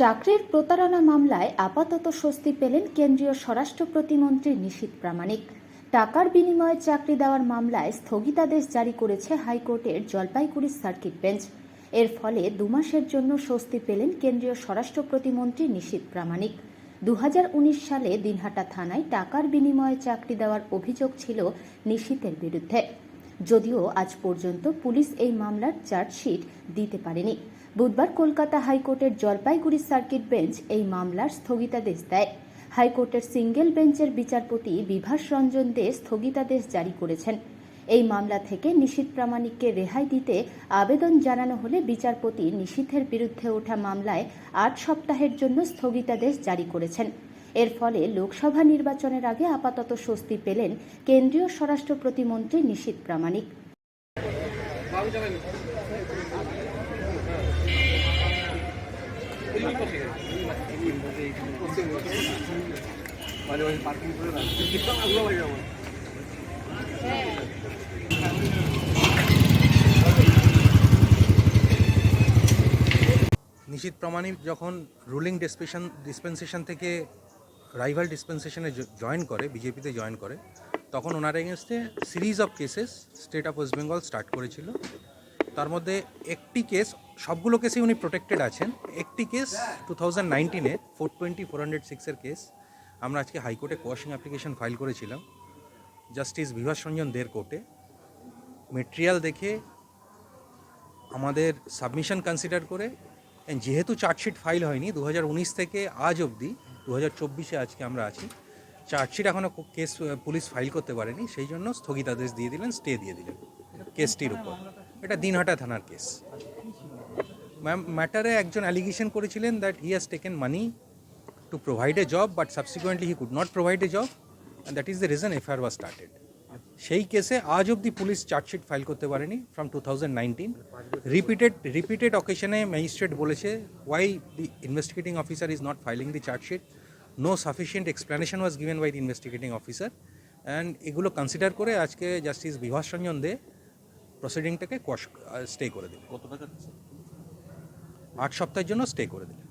চাকরির প্রতারণা মামলায় আপাতত স্বস্তি পেলেন কেন্দ্রীয় স্বরাষ্ট্র প্রতিমন্ত্রী নিশীথ প্রামাণিক। টাকার বিনিময়ে চাকরি দেওয়ার মামলায় স্থগিতাদেশ জারি করেছে হাইকোর্টের জলপাইগুড়ি সার্কিট বেঞ্চ। এর ফলে দু মাসের জন্য স্বস্তি পেলেন কেন্দ্রীয় স্বরাষ্ট্র প্রতিমন্ত্রী নিশীথ প্রামাণিক। দু হাজার উনিশ সালে দিনহাটা থানায় টাকার বিনিময়ে চাকরি দেওয়ার অভিযোগ ছিল নিশীথের বিরুদ্ধে। যদিও আজ পর্যন্ত পুলিশ এই মামলার চার্জশিট দিতে পারেনি। বুধবার কলকাতা হাইকোর্টের জলপাইগুড়ি সার্কিট বেঞ্চ এই মামলার স্থগিতাদেশ দেয়। হাইকোর্টের সিঙ্গেল বেঞ্চের বিচারপতি বিভাস রঞ্জন দে স্থগিতাদেশ জারি করেছেন। এই মামলা থেকে নিশীথ প্রামাণিককে রেহাই দিতে আবেদন জানানো হলে বিচারপতি নিশীথের বিরুদ্ধে ওঠা মামলায় আট সপ্তাহের জন্য স্থগিতাদেশ জারি করেছেন। এর ফলে লোকসভা নির্বাচনের আগে আপাতত স্বস্তি পেলেন কেন্দ্রীয় স্বরাষ্ট্র প্রতিমন্ত্রী নিশীথ প্রামাণিক। নিশীত প্রামাণিক যখন রুলিং ডিসপেশন ডিসপেন্সেশন থেকে রাইভাল ডিসপেন্সেশনে জয়েন করে বিজেপিতে জয়েন করে, তখন ওনার এগেনস্টে series of cases state of West Bengal start করেছিল। তার মধ্যে একটি কেস সবগুলো কেসে উনি প্রোটেক্টেড আছেন। একটি কেস টু থাউজেন্ড নাইনটিনে ফোর টোয়েন্টি ফোর হান্ড্রেড সিক্সের কেস আমরা আজকে হাইকোর্টে কোয়াশিং অ্যাপ্লিকেশন ফাইল করেছিলাম। জাস্টিস বিভাস রঞ্জন দের কোর্টে মেটেরিয়াল দেখে আমাদের সাবমিশন কনসিডার করে যেহেতু চার্জশিট ফাইল হয়নি দু হাজার উনিশ থেকে আজ অবধি দু হাজার চব্বিশে আজকে আমরা আছি। চার্জশিট এখনও কেস পুলিশ ফাইল করতে পারেনি, সেই জন্য স্থগিতাদেশ দিয়ে দিলেন, স্টে দিয়ে দিলেন কেসটির উপর। এটা দিনহাটা থানার কেস। ম্যাম, ম্যাটারে একজন অ্যালিগেশন করেছিলেন that he has taken money to provide a job but subsequently he could not provide a job and that is the reason FIR was started সেই কেসে আজ অবধি পুলিশ চার্জশিট ফাইল করতে পারেনি from two thousand nineteen repeated repeated অকেশনে magistrate বলেছে why the investigating officer is not filing the chargesheet? No sufficient explanation was given by the investigating officer and এগুলো consider করে আজকে জাস্টিস বিভাস রঞ্জন দে প্রসিডিংটাকে stay করে দিল কত টাকা আট সপ্তাহের জন্য স্টে করে দিলেন।